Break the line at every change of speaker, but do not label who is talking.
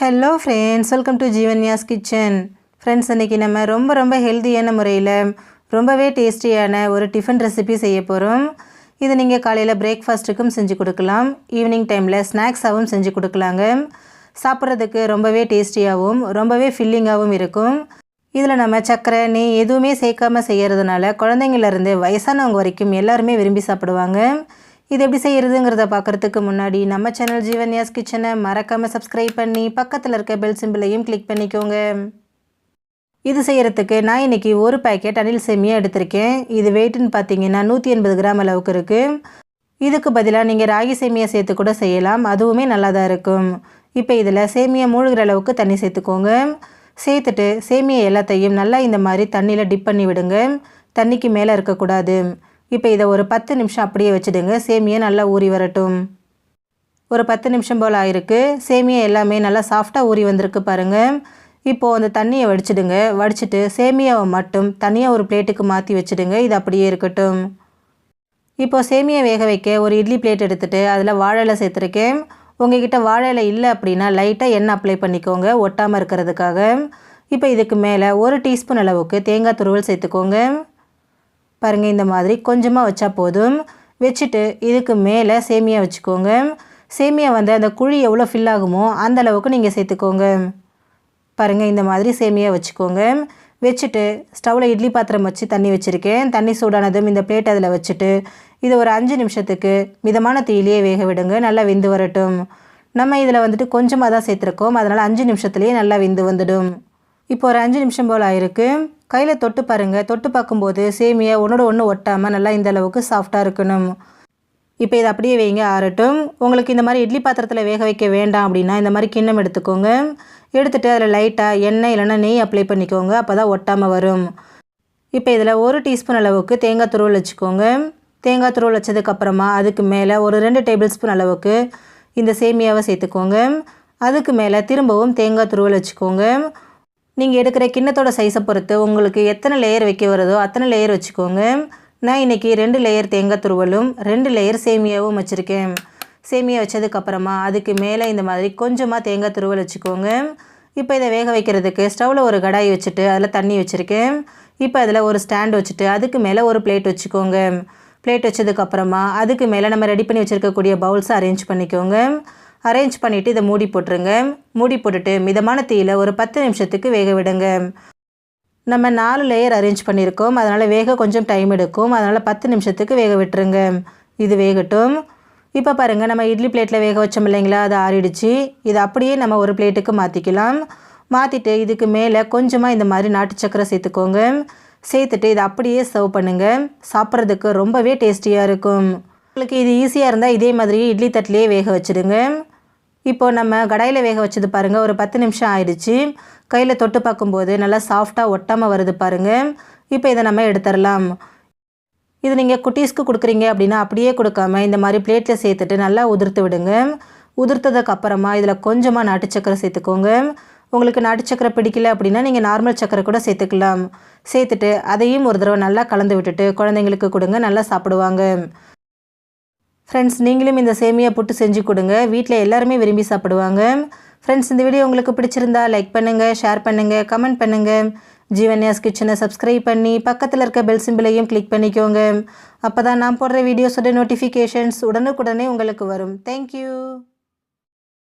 Hello friends welcome to Jeevanya's kitchen friends இன்றைக்கி நம்ம ரொம்ப ரொம்ப ஹெல்த்தியான முறையில் ரொம்பவே டேஸ்டியான ஒரு டிஃபன் ரெசிபி செய்ய போகிறோம் இது நீங்கள் காலையில் பிரேக்ஃபாஸ்ட்டுக்கும் செஞ்சு கொடுக்கலாம். ஈவினிங் டைமில் ஸ்நாக்ஸாகவும் செஞ்சு கொடுக்கலாங்க. சாப்பிட்றதுக்கு ரொம்பவே டேஸ்டியாகவும் ரொம்பவே ஃபில்லிங்காகவும் இருக்கும். இதில் நம்ம சர்க்கரை நெய் எதுவுமே சேர்க்காம செய்கிறதுனால குழந்தைங்கள்லேருந்து வயசானவங்க வரைக்கும் எல்லாருமே விரும்பி சாப்பிடுவாங்க. இது எப்படி செய்கிறதுங்கிறத பார்க்குறதுக்கு முன்னாடி நம்ம சேனல் ஜீவன்யாஸ் கிச்சனை மறக்காமல் சப்ஸ்கிரைப் பண்ணி பக்கத்தில் இருக்க பெல் சிம்பிளையும் கிளிக் பண்ணிக்கோங்க. இது செய்கிறதுக்கு நான் இன்றைக்கி ஒரு பேக்கெட் அனில் சேமியா எடுத்திருக்கேன். இது வெயிட்டுன்னு பார்த்தீங்கன்னா நூற்றி எண்பது கிராம் அளவுக்கு இருக்குது இதுக்கு பதிலாக நீங்கள் ராகி சேமியா சேர்த்து கூட செய்யலாம். அதுவுமே நல்லா தான் இருக்கும். இப்போ இதில் சேமியா மூழ்கிற அளவுக்கு தண்ணி சேர்த்துக்கோங்க. சேர்த்துட்டு சேமியா எல்லாத்தையும் நல்லா இந்த மாதிரி தண்ணியில் டிப் பண்ணி விடுங்க. தண்ணிக்கு மேலே இருக்கக்கூடாது. இப்போ இதை ஒரு பத்து நிமிஷம் அப்படியே வச்சுடுங்க. சேமியா நல்லா ஊறி வரட்டும். ஒரு பத்து நிமிஷம் போல் ஆயிருக்கு. சேமியா எல்லாமே நல்லா சாஃப்டாக ஊறி வந்திருக்கு பாருங்கள் இப்போது அந்த தண்ணியை வடிச்சிடுங்க. வடிச்சிட்டு சேமியாவை மட்டும் தனியாக ஒரு பிளேட்டுக்கு மாற்றி வச்சுடுங்க. இது அப்படியே இருக்கட்டும். இப்போது சேமியா வேக வைக்க ஒரு இட்லி பிளேட் எடுத்துகிட்டு அதில் வாழை சேர்த்துருக்கேன். உங்ககிட்ட வாழை இல்லை அப்படின்னா லைட்டாக எண்ணெய் அப்ளை பண்ணிக்கோங்க. ஒட்டாமல் இருக்கிறதுக்காக. இப்போ இதுக்கு மேலே ஒரு டீஸ்பூன் அளவுக்கு தேங்காய் துருவல் சேர்த்துக்கோங்க. பாருங்கள் இந்த மாதிரி கொஞ்சமாக வச்சா போதும். வச்சுட்டு இதுக்கு மேலே சேமியா வச்சுக்கோங்க. சேமியா வந்து அந்த குழி எவ்வளோ ஃபில் ஆகுமோ அந்த அளவுக்கு நீங்கள் சேர்த்துக்கோங்க. பாருங்கள் இந்த மாதிரி சேமியா வச்சுக்கோங்க. வச்சுட்டு ஸ்டவ்வில் இட்லி பாத்திரம் வச்சு தண்ணி வச்சுருக்கேன். தண்ணி சூடானதும் இந்த பிளேட் அதில் வச்சுட்டு இது ஒரு அஞ்சு நிமிஷத்துக்கு மிதமான தீயிலேயே வேக விடுங்க. நல்லா வெந்து வரட்டும். நம்ம இதில் வந்துட்டு கொஞ்சமாக தான் சேர்த்துருக்கோம். அதனால் அஞ்சு நிமிஷத்துலேயே நல்லா வெந்து வந்துடும். இப்போ ஒரு அஞ்சு நிமிஷம் போல் ஆயிருக்கு. கையில் தொட்டு பாருங்கள் தொட்டு பார்க்கும்போது சேமியா ஒன்றோட ஒன்று ஒட்டாமல் நல்லா இந்த அளவுக்கு சாஃப்டாக இருக்கணும். இப்போ இதை அப்படியே வைங்க ஆறட்டும். உங்களுக்கு இந்த மாதிரி இட்லி பாத்திரத்தில் வேக வைக்க வேண்டாம் அப்படின்னா இந்த மாதிரி கிண்ணம் எடுத்துக்கோங்க. எடுத்துகிட்டு அதில் லைட்டாக எண்ணெய் இல்லைன்னா நெய் அப்ளை பண்ணிக்கோங்க. அப்போ தான் ஒட்டாமல் வரும். இப்போ இதில் ஒரு டீஸ்பூன் அளவுக்கு தேங்காய் துருவல் வச்சுக்கோங்க. தேங்காய் துருவல் வச்சதுக்கப்புறமா அதுக்கு மேலே ஒரு ரெண்டு டேபிள் ஸ்பூன் அளவுக்கு இந்த சேமியாவை சேர்த்துக்கோங்க. அதுக்கு மேலே திரும்பவும் தேங்காய் துருவல் வச்சுக்கோங்க. நீங்கள் எடுக்கிற கிண்ணத்தோட சைஸை பொறுத்து உங்களுக்கு எத்தனை லேயர் வைக்க வருதோ அத்தனை லேயர் வச்சுக்கோங்க. நான் இன்றைக்கி ரெண்டு லேயர் தேங்காய் துருவலும் ரெண்டு லேயர் சேமியாவும் வச்சுருக்கேன். சேமியா வச்சதுக்கப்புறமா அதுக்கு மேலே இந்த மாதிரி கொஞ்சமாக தேங்காய் துருவல் வச்சுக்கோங்க. இப்போ இதை வேக வைக்கிறதுக்கு ஸ்டவ்வில் ஒரு கடாய் வச்சுட்டு அதில் தண்ணி வச்சுருக்கேன். இப்போ அதில் ஒரு ஸ்டாண்ட் வச்சுட்டு அதுக்கு மேலே ஒரு பிளேட் வச்சுக்கோங்க. பிளேட் வச்சதுக்கப்புறமா அதுக்கு மேலே நம்ம ரெடி பண்ணி வச்சுருக்கக்கூடிய பவுல்ஸை அரேஞ்ச் பண்ணிக்கோங்க. அரேஞ்ச் பண்ணிவிட்டு இதை மூடி போட்டுருங்க. மூடி போட்டுட்டு மிதமான தீயில் ஒரு பத்து நிமிஷத்துக்கு வேக விடுங்க. நம்ம நாலு லேயர் அரேஞ்ச் பண்ணியிருக்கோம். அதனால் வேக கொஞ்சம் டைம் எடுக்கும். அதனால் பத்து நிமிஷத்துக்கு வேக விட்டுருங்க. இது வேகட்டும். இப்போ பாருங்கள் நம்ம இட்லி பிளேட்டில் வேக வச்சோம் இல்லைங்களா? அது ஆறிடுச்சு. இது அப்படியே நம்ம ஒரு பிளேட்டுக்கு மாற்றிக்கலாம் மாற்றிட்டு இதுக்கு மேலே கொஞ்சமாக இந்த மாதிரி நாட்டு சக்கரை சேர்த்துக்கோங்க. சேர்த்துட்டு இதை அப்படியே சர்வ் பண்ணுங்கள் சாப்பிட்றதுக்கு ரொம்பவே டேஸ்டியாக இருக்கும். உங்களுக்கு இது ஈஸியாக இருந்தால் இதே மாதிரியே இட்லி தட்டிலே வேக வச்சுடுங்க. இப்போது நம்ம கடாயில் வேக வச்சது பாருங்கள் ஒரு பத்து நிமிஷம் ஆயிடுச்சு. கையில் தொட்டு பார்க்கும்போது நல்லா சாஃப்டாக ஒட்டாமல் வருது பாருங்கள் இப்போ இதை நம்ம எடுத்துடலாம். இது நீங்கள் குட்டீஸ்க்கு கொடுக்குறீங்க அப்படின்னா அப்படியே கொடுக்காம இந்த மாதிரி பிளேட்டில் சேர்த்துட்டு நல்லா உதிர்த்து விடுங்க. உதிர்த்ததுக்கு அப்புறமா இதில் கொஞ்சமாக நாட்டு சக்கரை சேர்த்துக்கோங்க. உங்களுக்கு நாட்டு சக்கரை பிடிக்கல அப்படின்னா நீங்கள் நார்மல் சக்கரை கூட சேர்த்துக்கலாம். சேர்த்துட்டு அதையும் ஒரு தடவை நல்லா கலந்து விட்டுட்டு குழந்தைங்களுக்கு கொடுங்க நல்லா சாப்பிடுவாங்க. ஃப்ரெண்ட்ஸ் நீங்களும் இந்த சேமியா புட்டு செஞ்சு கொடுங்க. வீட்டில் எல்லாருமே விரும்பி சாப்பிடுவாங்க. ஃப்ரெண்ட்ஸ் இந்த வீடியோ உங்களுக்கு பிடிச்சிருந்தா லைக் பண்ணுங்கள் ஷேர் பண்ணுங்கள் கமெண்ட் பண்ணுங்கள் ஜீவன்யாஸ் கிச்சனை சப்ஸ்கிரைப் பண்ணி பக்கத்தில் இருக்க பெல் சிம்பிளையும் கிளிக் பண்ணிக்கோங்க. அப்போ தான் நான் போடுற வீடியோஸோட நோட்டிஃபிகேஷன்ஸ் உடனுக்குடனே உங்களுக்கு வரும். தேங்க்யூ